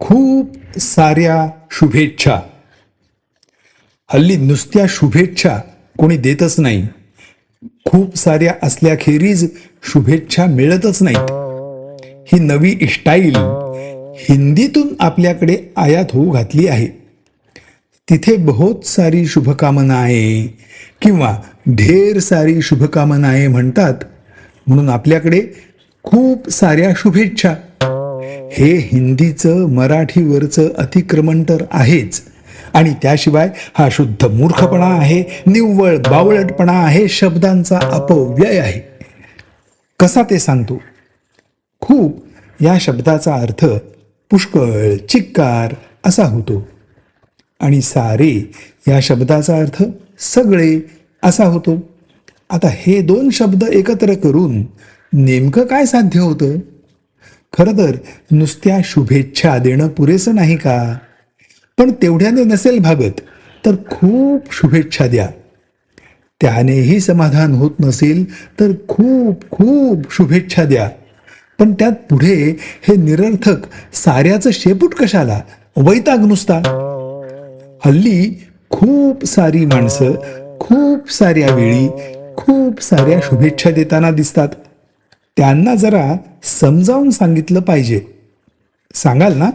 खूप साऱ्या शुभेच्छा. हल्ली नुसत्या शुभेच्छा कोणी देतच नाही. खूप साऱ्या असल्याखेरीज शुभेच्छा मिळतच नाहीत. ही नवी स्टाईल हिंदीतून आपल्याकडे आयात होऊ घातली आहे. तिथे बहुत सारी शुभकामना आहे किंवा ढेर सारी शुभकामना आहे म्हणतात. म्हणून आपल्याकडे खूप साऱ्या शुभेच्छा. हे हिंदीचं मराठीवरचं अतिक्रमण तर आहेच. आणि त्याशिवाय हा शुद्ध मूर्खपणा आहे निव्वळ बावळटपणा आहे शब्दांचा अपव्यय आहे. कसा ते सांगतो? खूप या शब्दाचा अर्थ पुष्कळ चिक्कार असा होतो. आणि सारे या शब्दाचा अर्थ सगळे असा होतो. आता हे दोन शब्द एकत्र करून नेमकं काय साध्य होतं? खरं तर नुसत्या शुभेच्छा देणं पुरेसं नाही का? पण तेवढ्याने नसेल भागत तर खूप शुभेच्छा द्या. त्यानेही समाधान होत नसेल तर खूप खूप शुभेच्छा द्या. पण त्यात पुढे हे निरर्थक साऱ्याचं शेपूट कशाला? वैताग नुसता. हल्ली खूप सारी माणसं खूप साऱ्या वेळी खूप साऱ्या शुभेच्छा देताना दिसतात. त्यांना जरा समजावून सांगितलं पाहिजे. सांगाल ना?